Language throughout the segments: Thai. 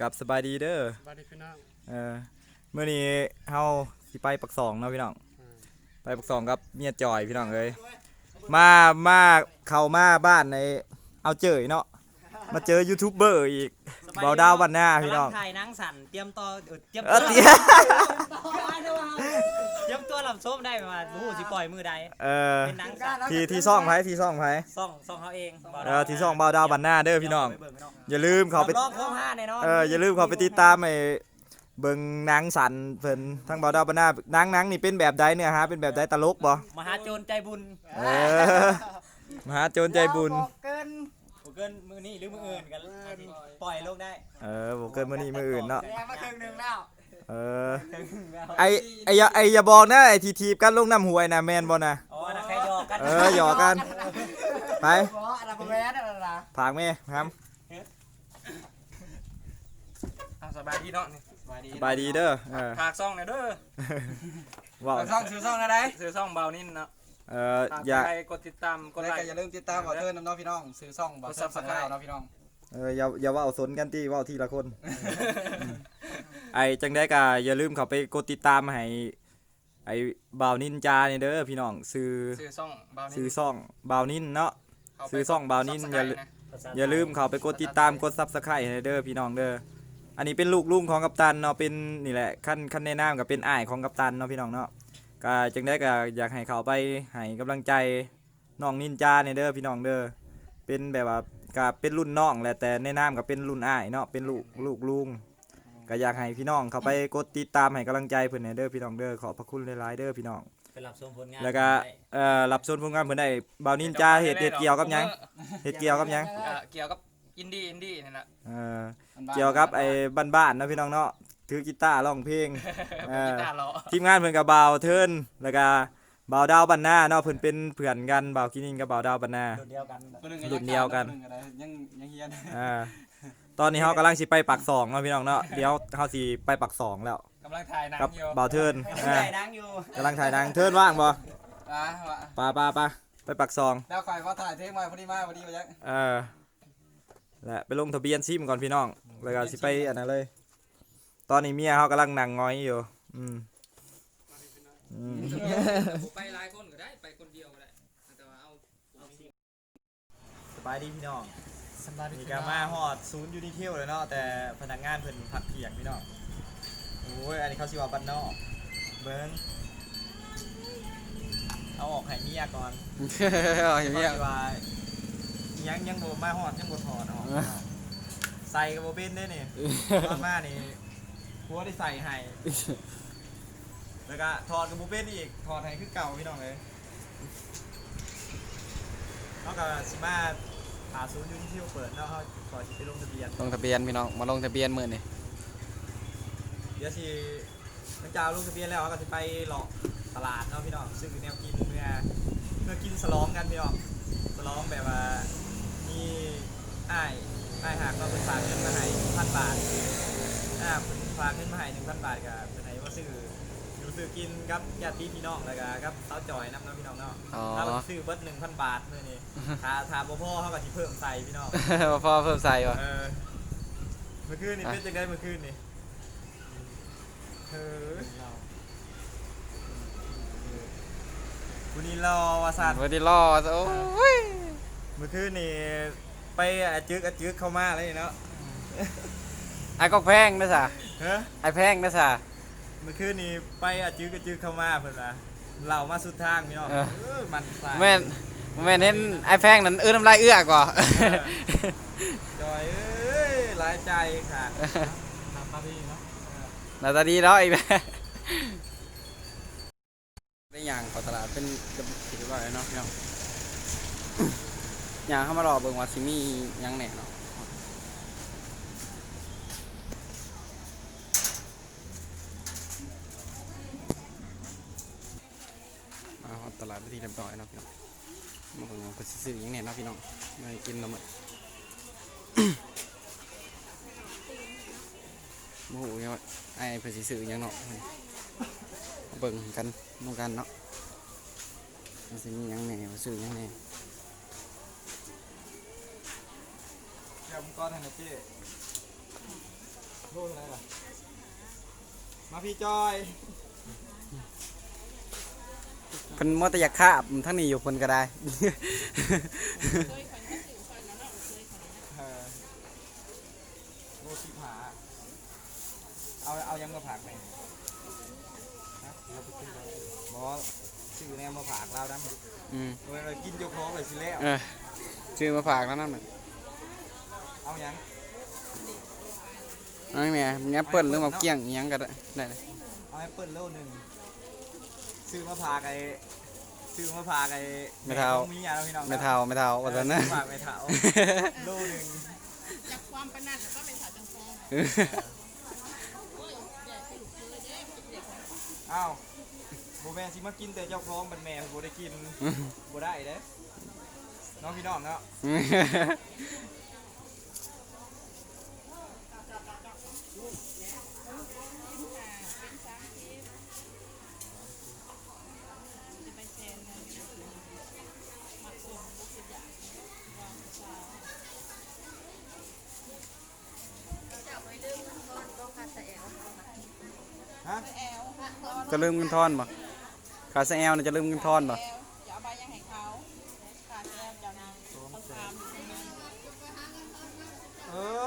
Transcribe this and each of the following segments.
กับสบายดีเด้อสวัสดีพี่น้องเออเมื่อนี้เฮาสิไปปักสองเนาะพี่น้องอืมไปปักสองกับเมียจอยพี่น้องเอ้ยมามาเข้ามาบ้านในเอาเจอเนาะมาเจอยูทูบเบอร์อีกเบาดาววันหน้าพี่น้อง กำลัถ่ายหนังสั่นเตรียมตัวเออเตรียมเอตัอวเตี้ยเตรียมตั วลำส้มได้ประมาณรู้สิปล่อยมือใดเออเป็นหนังสั่นที่ที่ซ่องไผที่ซ่องไผซ่องซ่องเขาเองเออที่ซ่องเบาดาววันหน้าเด้อพี่น้องไปเบิ่พี่น้อง อย่าลืมเขาไป รอบข้องห้าแน่นอนเอออย่าลืมเขาไปติดตามไอ้เบิ่งหนังสันเพิ่นทั้งเบาดาววันหน้าหนังหนังนี่เป็นแบบใดเนี่ยฮะเป็นแบบใดตลกบ่มหาโจรใจบุญเออมหาโจรใจบุญเกินบ่เกินมือนี่หรือมืออื่นกันปล่อยลงได้ เออบ่เกินมื้อนี้มื้ออื่นเนาะ แรงมาครึ่งหนึงแล้ว เออ ไอไออย่าไออย่าบอกนะไอทีทีบกันลงน้ำหวยนะแมนบ่นะอ๋อนะแค่หยอกกันเออหยอกกัน ไปอ๋ออันนั้นบ่แม่นอันนั้นล่ะผากแม่ครับอะสบายดีเนาะนี่สบายดีเด้อเออฝากซ่องหน่อยเด้อว้าวฝากซ่องซื้อซ่องอะไรซื้อซ่องเบานิ่นเนาะเออฝากอย่า ใครกดติดตามกดแล้วไลก็ค์อย่าลืมติดตามบ่าวเทิร์นน้องพี่น้อง ซื้อซ่องบ่าวเทิร์นกดสัก Subscribe เนาะพี่น้อง เอออย่าอย่าเว่าสนกันที่ว่าทีละคน ไอจังได้ก็อย่าลืมเข้าไปกดติดตามให้ไอบ่าวนินจานี่เด้อพี่น้องซื้อซื้อซ่องเบานิ่นซื้อซ่องบ่าวนินเนาะเข้าไปซื้อซ่องเบานิ่นอย่าลืม อย่าลืมเข้าไปกดติดตามกดซับสไครต์ให้เด้อพี่น้องเด้อ อันนี้เป็นลูกลุงของกัปตันเนาะเป็นนี่แหละขั้นขั้นแนะนำกับเป็นอ้ายของกัปตันเนาะพี่น้องเนาะก็จึงได้ก็อยากให้เขาไปให้กำลังใจน้องนินจาเนี่ยเด้อพี่น้องเด้อเป็นแบบว่า ก็เป็นรุ่นน้องแหละแต่แนะนำกับเป็นรุ่นอ้ายเนาะเป็นลูกลูกลุงก็อยากให้พี่น้องเขาไปกดติดตามให้กำลังใจเพิ่นให้เด้อพี่น้องเด้อขอบพระคุณหลายๆเด้อพี่น้อง ไปรับชมผลงานแล้วก็เอ่อรับชมผลงานเพิ่นได้บ่าวนินจาเฮ็ดเฮ็ดเกี่ยวกับหยังเฮ็ดเกี่ยวกับหยังเอ่อเกี่ยวกับอินดี้อินดี้นี่แหละเออมันบ้าเกี่ยวกับไอ้บ้านๆเนาะพี่น้องเนาะถือกีตาร์ร้องเพลงเอกีอตาร์รอทีมงานเพิ่นกับบ่าวเทิร์นแล้วก็ บ่าวดาวบันหน้าเนาะเพิ่นเป็นเพื่อนกันบ่าวกินินกับบ่าวดาวบันหน้า รุ่นเดียวกันคนหนึ่งรุ่นเดียวกัน คหงอะไรยังยังเฮียนอ่าตอนนี้เฮากำลังสิไปปักสองเนาะพี่น้องเนาะเดี๋ยวเฮาสิไปปักสองแล้วกำลังถ่ายหนังกับอยู่บ่าวเทิร์นอ่าได้ดังอยู่กำลังถ่ายหนังเทิร์นว่างบ่อะว่าปาปาปาไปปักสองแล้วใครว่าถ่ายเทปมาพอดีมาพอดีมาจังเออและไปลงทะเบียนซิมก่อนพี่น้องแล้วก็สิไปอันนั้นเลย ตอนนี้เมียเฮากำลังนั่งง้อยอยู่อืม อืมไปหลายคนก็ได้ไปคนเดียวก็ได้ แต่ว่าเอาสบายดีพี่น้องสบายดีมีการมาฮอดศูนย์ยูนิเทลเลยเนาะแต่พนักงานเพิ่นพักเที่ยงพี่น้องโอ้ยอันนี้เขาสิว่าบ้านนอกเบิ้งเอาออกให้เมียก่อนเอาอย่างเขาเงี้ยสิว่ายังยังบ่มาฮอดยังบ่ถอดออกใส่ก็บ่เป็นได้นี่ตอนมานี่ผัวได้ใส่ให้ แล้วก็ถอดก็บ่เป็นอีกถอดให้คือเก่าพี่น้องเลยเฮาก็สิมาหาศูนย์ยูนิเทลเปิดเนาะเฮาก่อนสิไปลงทะเบียนลงทะเบียนพี่น้องมาลงทะเบียนมื้อนี่เดี๋ยวสิหลังจากลงทะเบียนแล้วก็สิไปหลอกตลาดเนาะพี่น้องซื้อแนวกินเมื่อเมื่อกินสลองกันพี่น้องสลองแบบว่ามีอ้ายอ้ายหากเราเป็นฝากเงินมาให้พันบาทอ่าเพิ่นฝากเงินมาให้หนึ่งพันบาทกับ ซื้อกินกับญาติพี่น้องแล้วก็กับสาวจอยน้ำเนาะพี่น้องเนาะอ๋อถ้าซื้อเบิดหนึ่งพันบาทเมื่อนี้ถ้าถ้าบ่พอเขาก็สิเพิ่มใส่พี่น้องมาพอเพิ่มใส่วะเออเมื่อคืนนี่เป็นจังไดเมื่อคืนนี่เออวันนี้รอวาสันวันนี้รอโอ้ยเมื่อคืนนี่ไปอาจึกอาจึกเข้ามาเลยเนาะไอ้ก็แพงนะสะเฮ้ยไอ้แพงนะสะ เมื่อคืนนี่ไปอาจึกอาจึกเข้ามาเพิ่นว่าเรามาสุดทางพี่น้องเออ เออมันสายแม่นแม่นเห็นไอ้แพงนั้นเอื้อน้ำลายเอื้อกว่า จอยเอ้ยหลายใจค่ะ ทำมาพี่เนาะหน้าตาดีเนาะไอ้แม่ได้อย่างเขอตลาดเป็นกระบุกคิดว่าเนาะพี่น้องอย่างเข้ามารอเบิ่งว่าสิมีหยังแหน่เนาะมาฮอดไปที่เรียบร้อยนะพี่น้องมาเบิ่งว่าเพิ่นสิซื้อหยังแหน่เนะพี่น้องไมาให้กินเนาะมื้อโอ้โหยว่าไอ้เพื่อซื้อหยังเนาะเบิ่งกันน้องกันเนาะมันสิมีหยังแหน่ว่าซื้อหยังแหน่เดี๋ยวผมก้อนนะเจ้โลเท่าไรล่ะมาพี่จอย เพิ่นมัวแต่อยากคาบทั้งนี้อยู่เพิ่นก็ได้เออโลสิบหาเอา เอายังมาผักไหมฮะบอซื้อแนวมาผักเราดั้อืมเวลากินเจ้าของเลยสิแล้ว เออซื้อมาฝากแล้วนั่นน่ะเอายัง เอาแม่แอปเปิ้ลหรือมาเกี้ยงอิหยังก็ได้ได้เลยเอาแอปเปิ้ลโลหนึ่ง ซื้อมาผักไอ้ซื้อมาผักไอ้ไม่เท่า มีอย่างเราพี่น้องไม่เท่าไม่เท่าว่าซั่นนะ ฝากไม่เท่าโลหนึ่งจากความประนันแล้วก็เป็นสาวจังฟองอ้าวโบแมนสิมากินแต่เจ้าของบันแม่โบได้กินโบได้เด้น้องพี่น้องเนาะ ฮะจะลืมเงินทอนบ่ขาซะแอลน่ะจะลืมเงินทอนบ่อย่าเอาใบยังให้เขาขาดแล้วจะนางต้องตามเออ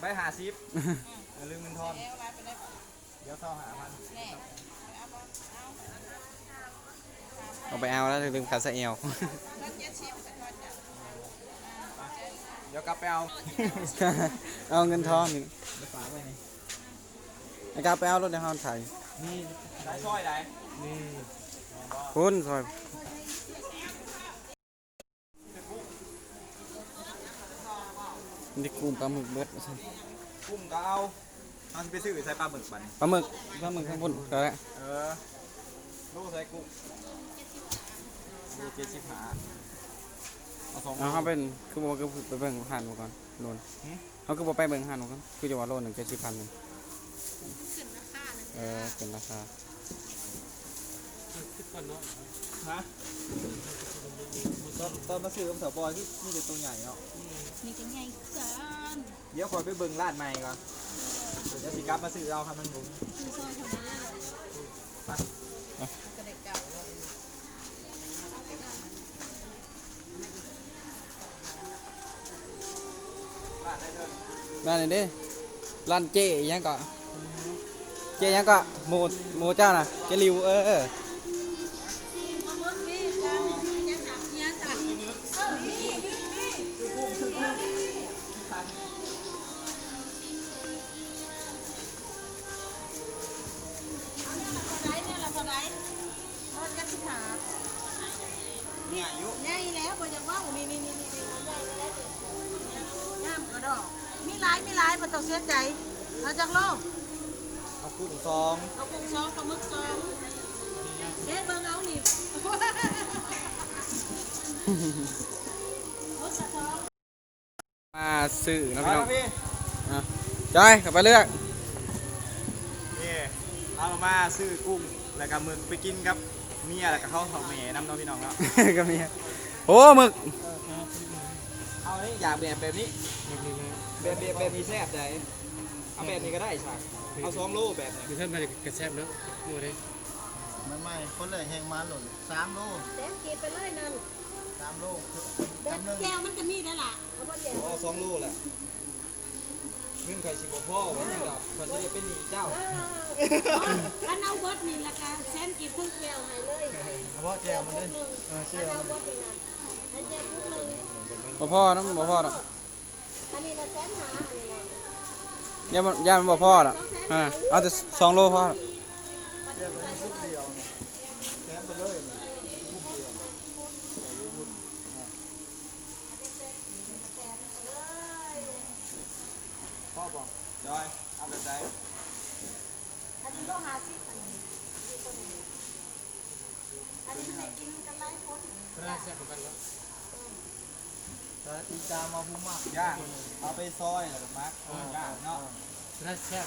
ใบหาซิปอย่าลืมเงินทอนแล้วไล่ไปได้ป่ะเดี๋ยวเข้าหาพันแน่เอาป่ะเอาเอาไปเอาแล้วลืมขาซะแอลแล้วเจ็ดชิปสักวันจะเดี๋ยวกลับไปเอา เอาเงินทอนนี่ ไปฝากไว้นี่ไอ้กาไปเอารถในห้องถ่ายได้ช่อยได้คุณซอยนี่กุ้งปลาหมึกเบิดว่าซั่นกุ้งก็เอาเอาสิไปซื้อใส่ปลาหมึกบัดนปลาหมึกปลาหมึกข้างบนก็ได้เออลูกใส่กุ้งดูเจ็ดสิบหาเอาสองเอาเขาเป็นคือบอกว่าคือไปเบิ่งหันมาก่อนโลนหืมเขาคือบอกไปเบิ่งหันมาก่อนคือจะว่าโลนหนึ่งเจ็ดสิบพันหนึ่ง เออเป็นราคาฮะตอนตอนมาซื้อกับสาวบอยที่นี่จะตัวใหญ่เนาะนี่ก็ไงกันเดี๋ยวคอยไปเบิ่งร้านใหม่ก่อนเดี๋ยวสิกลับมาซื้อเอาครับมันบุ๋มคือซอยคนนี้กระเด็กเก่าร้านได้เด้อร้านนี้เด้ร้านเจ๊อิหยังก็เจ๊ยังก็หมูหมูเจ้าน่ะเจริวเออเออไหนเนี่ยลายอายุใหญ่แล้วบ่ยังว่านี่นี่นี่นี่งามกระดอกมีหลายมีหลายบ่ต้องเสียใจเอาจากโลก เอากุ้งซองเอากุ้งซองปลาหมึกซองเด็ดเบิ่งเอานี่มาซื้อนะไปพี่น้แล้องวพี่อะจอยกลับไปเลือกนี่เอามาซื้อกุ้งแล้วก็หมึกไปกินกับเมียแล้วก็ข้าวเผาแม่น้ำน้องพี่น้องเนาะก็มีโอ้หมึกเอานี่อยากแบบแบบนี้แบบแบบแบบนี้แซ่บใจ เอาแบบนี้ก็ได้ใช่เอาสองโลแบบนี้คือท่านไปกระแซบเนาะหมูเลยไม่ไม่คนเลยแหงมาหล่นสามโลแต้มกินไปเลยนั่นสามโลเด็ดแก้วมันก็มีได้ล่ะเอาบ่เดี๋ยวเอาสองโลแหละเงินไข่สิบพ่อวันนี้เราเขาจะได้เป็นหนี้เจ้าอันเอาเบิดนี่ละกันแซนกินทั้งแก้วให้เลยเฉพาะแจวมันเลยเออเชื่ออันมัเอานเบิดนี่นะอันแจกทุกหนึ่งบ่พ่อนะบ่พ่อหรอกอันนี้ละแสนหาอันนี้ละ ย่ามันย่ามันบ่พ่อหรอกอ่าเอาแต่สองโลพ่อแถมไปเลยพ่อบอกจอยเอาแบบไหนอันนี้โลหะสิอันนี้มีคนนี้อันนี้มันให้กินกันหลายคนน่าแซ่บเหมือนกันเนาะแต่อีจามาพุ่มมากย่างเอาไปซอยแล้วก็มักย่างเนาะน่าแซ่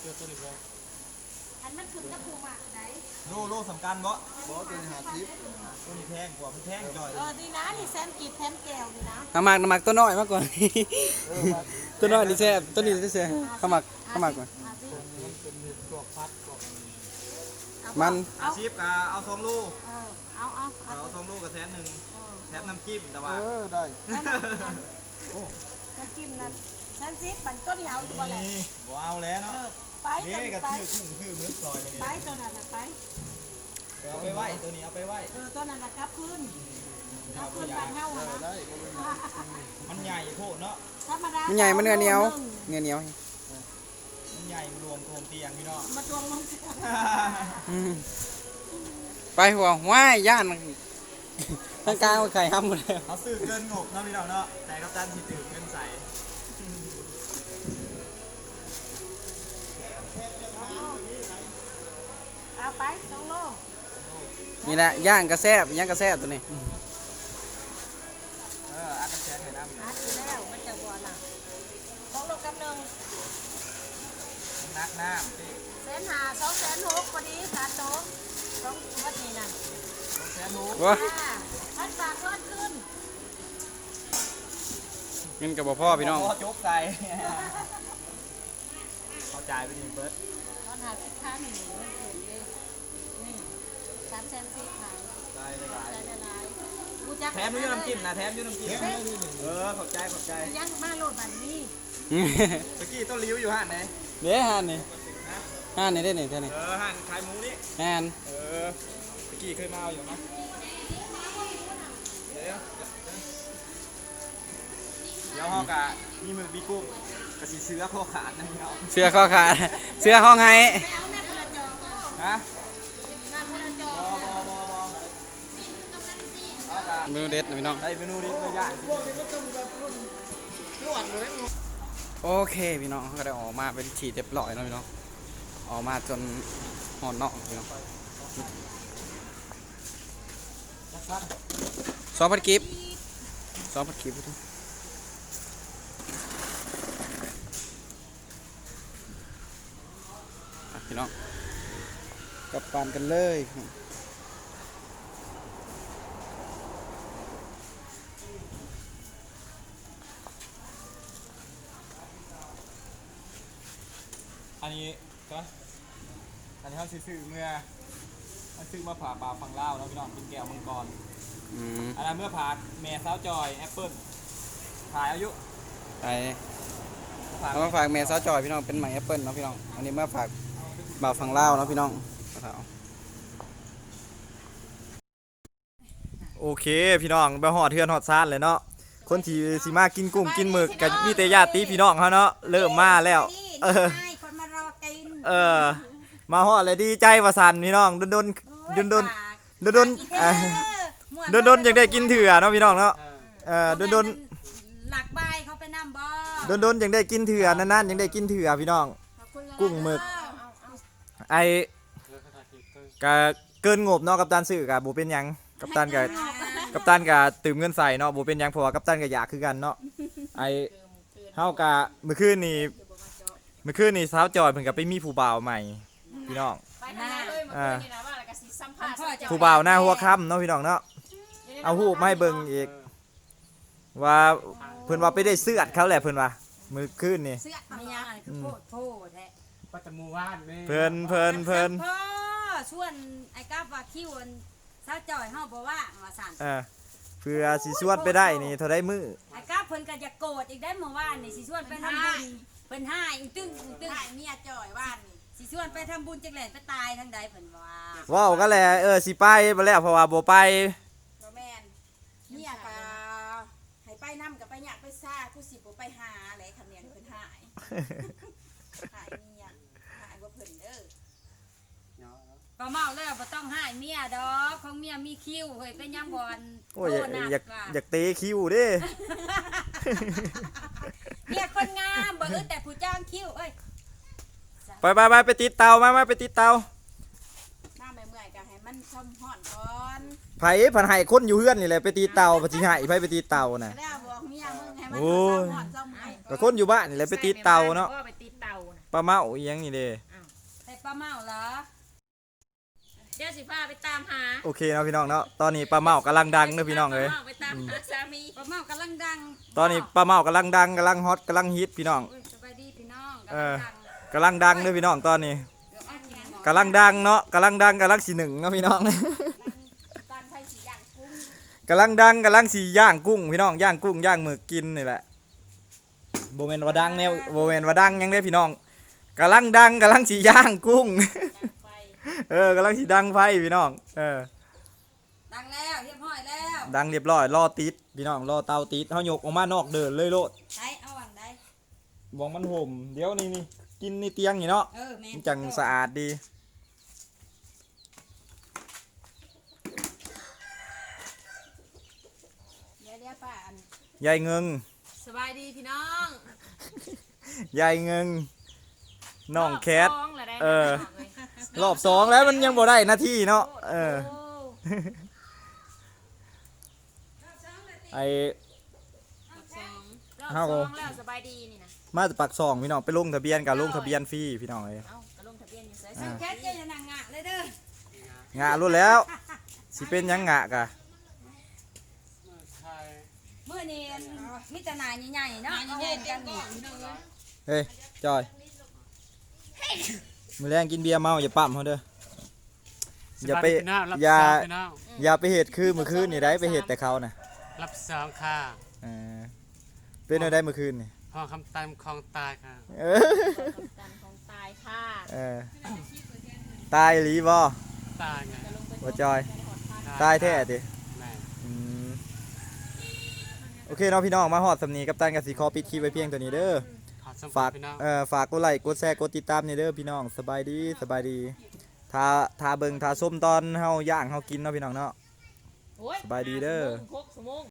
เกี่ยวตัวนี้บ่อันมันขึ้นกับภูมิไหนโลโลสำคัญบ่บอสเป็นหาทิพย์ตัวนี้แพงกว่ามันแพงจ่อยเออดีนะนี่แซมกีบแซมแก้วนี่นะน้ำหมักน้ำหมักตัวน้อยมากกว่าตัวน้อยนี่แซ่บตัวนี้แซ่บข้าวหมักข้าวหมักก่อนอามันอาชีพก็เอาสองลูกเออเอาเอาเอาเอาสองลูกกับแสนหนึ่ง แถมน้ำจิ้มแต่ว่าเออได้น้ำจิ้มนั่นแซมซีปั่นต้นเหลาอยู่บ่แหละนี่บ่เอาแล้วเอเนาะอไปนี่ตัวก็ไปชื่อกุ้งชื่อมื้อซอยเลยไปตัวนั้นน่ะไปเอาไปไว้ตัวนี้เอาไปไว้เออตัวนั้นน่ะกลับคืนกลับคืนบ้านเฮาอะนะได้บ่เป็นไรมันใหญ่โพดเนาะธรรมดามันใหญ่มันเนื้อเหนียวเนื้อเหนียวมันใหญ่มันรวมโคมเตียงพี่น้องมาตวงลงสิอืมไปหัวว้ายย่าน มันทั้งกลางมันไข่ห้ำหมดแล้วเขาซื้อเกินงบเนาะพี่น้องเนาะแต่กัปตันสิตื่นเกินใสเอาไปสองโลนี่แหละย่างกระแซบย่างกระแซบตัวนี้เอออัดกระแสให้น้ำอัดอยู่แล้วมันจะบ่ล่ะสองโลกับหนึ่งนักน้ำที่แสนห้าสองแสนหกพอดีขาดโตะสองวัดนี้นั่นแสนรู้ ว้าอ่าพันบาททอดขึ้นเงินกับบ่พ่อพี่น้องพอจุกใส่เขาจ่ายไปนี่เบิร์ดตอนหาสิบค้าหนึ่งเงินเกินเลยนี่สามแสนสี่ขายได้เลยหลายใจละลายกูจักแถมอยูน้ำจิ้มนะแถมอยูน้ำจิ้มเออขอบใจขอบใจยังมาโหลดบัตรนี้เมื่อกี้ต้นลิ้วอยู่ห้านไหนเดี๋ยวห่านนี่ห่านนี่ได้นี่เท่านี้เออห้านขายหมูนี่ห่านเออเมื่อ กี้เคยมาอยู่นะเดี๋ยวเดี๋ยวฮอกะมีหมึกมีกุ้งกระสีเสื้อข้อขาดนะพี่น้องเสื้อข้อขาดเสื้อห้องไห้ฮะเมนูเด็ดนะพี่น้องได้เมนูนี้ตัวอย่างโอเคพี่น้องก็ได้ออกมาเป็นฉีดเรียบร้อยแล้วพี่น้องออกมาจนหอนนอกพี่น้อง ซอสผัดกิฟซอสผัดกิฟพี่น้องอะพี่น้องกลับปานกันเลยองอันนี้ก็อันนี้เขาซื้อเมื่อ เขาซื้อมาผ่าปลาฝั่งลาวแล้วพี่น้องเป็นแก้วมังกรอืมอันนั้นเมื่อผ่าแม่สาวจอยแอปเปิ้ลขายอายุไปผ่าเอามาฝากแม่ซาวจอยพี่น้องเป็นไหมแอปเปิลเนาะพี่น้องอันนี้มาฝากบ่าวฝั่งลาวเนาะพี่น้องเอาโอเค พี่น้องไปหอดเทือนหอดซานเลยเนาะคนที่สิมากินกุ้งกินหมึกกับมีแต่ญาติพี่น้องเขาเนาะเริ่มมาแล้วเออใช่คนมารอกินเออ มาหอดเลยดีใจว่าสันพี่น้องดนดนดนดนดนดนเอ่อดนดนอยากได้กินเถื่อเนาะพี่น้องเนาะเออดนดนหลักใบเขาไปนำบ่ดนดนอยากได้กินเถื่อนานๆอยากได้กินเถื่อพี่น้อง กุ้งหมึกไอก็เกินงบเนาะกับตันซื้อกับโบเป็นหยังกับตันกับกับตันกับตื่มเงินใส่เนาะโบเป็นหยังเพราะว่ากับตันกับอยากคือกันเนาะไอเฮากะเมื่อคืนนี้เมื่อคืนนี้สาวจอยเพิ่นก็ไปมีผู้บ่าวใหม่ พี่น้องไปทางไหนเลยเมื่อคืนนี่นะว่าแล้วก็สิสัมภาษณ์ผู้บ่าวหน้าหัวค่ำเนาะพี่น้องเนาะเอาหูปมาให้เบิ่งอีก ว่าเพิ่นว่าไปได้เสื้อดเขาแหละเพิ่นว่ามื้อคืนนี่ เสื้อไม่ยังอะไรคือโพดโพดแท้ปัตตมูว่านแม่เพิ่นเพิ่นเพิ่นพ่อชวนไอ้ก้าว่าคิวอันสาวจ่อยเฮาบ่ว่างว่าสั่นเออเพื่อสิชวนไปได้นี่เท่าได้มื้อไอ้ก้าเพิ่นก็จะโกรธอีกได้เมื่อวานนี่สิชวนไปทำบุญเพิ่นให้อีตึ้งอีตึ้งถ่ายเมียจ่อยว่านนี่ สิชวนไปทำบุญจังแหล่ไปตายทางใดเพิ่นว่าว้าวก็แหละเออสิไปบ่แล้วเพราะว่าบ่ไปบ่แม่นเมียก็ให้ไปนำกับไปอยากไปซ่ากูสิบ่ไปหาแหละคำเนียนเพิ่นหายหายเมียหายบ่เพิ่นเด้อก็เมาแล้วบ่ต้องให้เมียดอกของเมียมีคิวเฮ้ยเป็นยังบ่อนโอ้ยอยากโหนัอยากว่ะอยากเตะคิวเด้เมียคนงามบ่เออแต่ผู้จ้างคิวเอ้ย ไปไปไปไปติดเตามามาไปติดเตาหน้าเมื่อยๆก็ให้มันชมฮ้อนก่อนไผผันให้คนอยู่เฮือนนี่แหละไปตีเตาปฏิหายไผไปตีเตาน่ะ แล้วบอกเมียมึงให้มันโอ้ยชมฮ้อนชมให้ก็คนอยู่บ้านนี่แหละไปตีเตาเนาะก็ไปตีเตาน่ะปลาเมาอีหยังนี่เด้แต่ปลาเมาเหรอเดี๋ยวสิพาไปตามหาโอเคเนาะพี่น้องเนาะตอนนี้ปลาเมากำลังดังเด้อพี่น้องเอ้ยไปตามหาสามีป้าเมากำลังดัง ตอนนี้ปลาเมากำลังดังกำลังฮอตกำลังฮิตพี่น้องโอ้ยสบายดีพี่น้องเออกำลังดัง กำลังดังเด้อพี่น้องตอนนี้เดี๋ยวเอากินหมอกำลังดังเนาะกำลังดังกำลังสีหนึ่งเนาะพี่น้องตานไฟสีย่างกุ้งกำลังดังกำลังสีย่างกุ้งพี่น้องย่างกุ้งย่างหมึกกินนี่แหละโบเมนว่าดังแนวโบเมนว่าดังยังได้พี่น้องกำลังดังกำลังสีย่างกุ้งไปเออกำลังสีดังไฟพี่น้อง เออดังแล้วเรียบร้อยแล้วดังเรียบร้อยรอติดพี่น้องรอเตาติดเฮายกออกมานอกเดินเลยโลดใช้เอาอันใดบองมันห่มเดี๋ยวนี่นี่ กินในเตียงนี่เนาะเออแม่มันจังสะอาดดี เดี๋ยวเดี๋ยวป้าอันยายเงิงสบายดีพี่น้องยายเงิงน้องแคท รบสองแล้วได้เออน้งเลยรอบสองแล้วมันยังบ่ได้หนาทีเนาะเออโอ้ไอ รอบสองรอบ เฮาสองแล้วสบายดีนี่นะมาจากปักซองพี่น้องไปลงทะเบียนกับลงทะเบียนฟรีพี่น้องเอ้ย เอ้ากระลงทะเบียนอยู่เสยอ่าแค่เจ้าจะนั่งงะเลยเด้องะรู้แล้วสิเป็นหยังงะกะเมื่อนี้มิตรนายใหญ่ๆเนาะเอาห่มกันนี่เฮ้ยจอยมื้อแรงกินเบียร์เมาอย่าปั๊มเขาเด้ออย่าไปสบดีพี่น้องรับอย่าสองพี่น้องอย่าไปเหตุคือเมื่อคืนนี่ได้ไปเหตุแต่เขาน่ะรับสองค่ะเออ เป็นอะไรได้เมื่อคืนนี่พอคำตามคลองตายค่ะเออกันของตายค่ะเออตายหลีบ่ตายไงบ่จอย ตายแท้ติ แม่อืมโอเคเนาะพี่น้องมาฮอดสำนีกับตันกับสีคอปิดคลิปไว้เพียงตัวนี้เด้อขอสมฝากพี่น้อง เอ่อฝากกดไลค์กดแชร์กดติดตามนี่เด้อพี่น้องสบายดีสบายดีทาทาเบิงทาส้มตอนเฮาย่างเฮากินเนาะพี่น้องเนาะ โอ้ยสบายดีเด้อหกสมง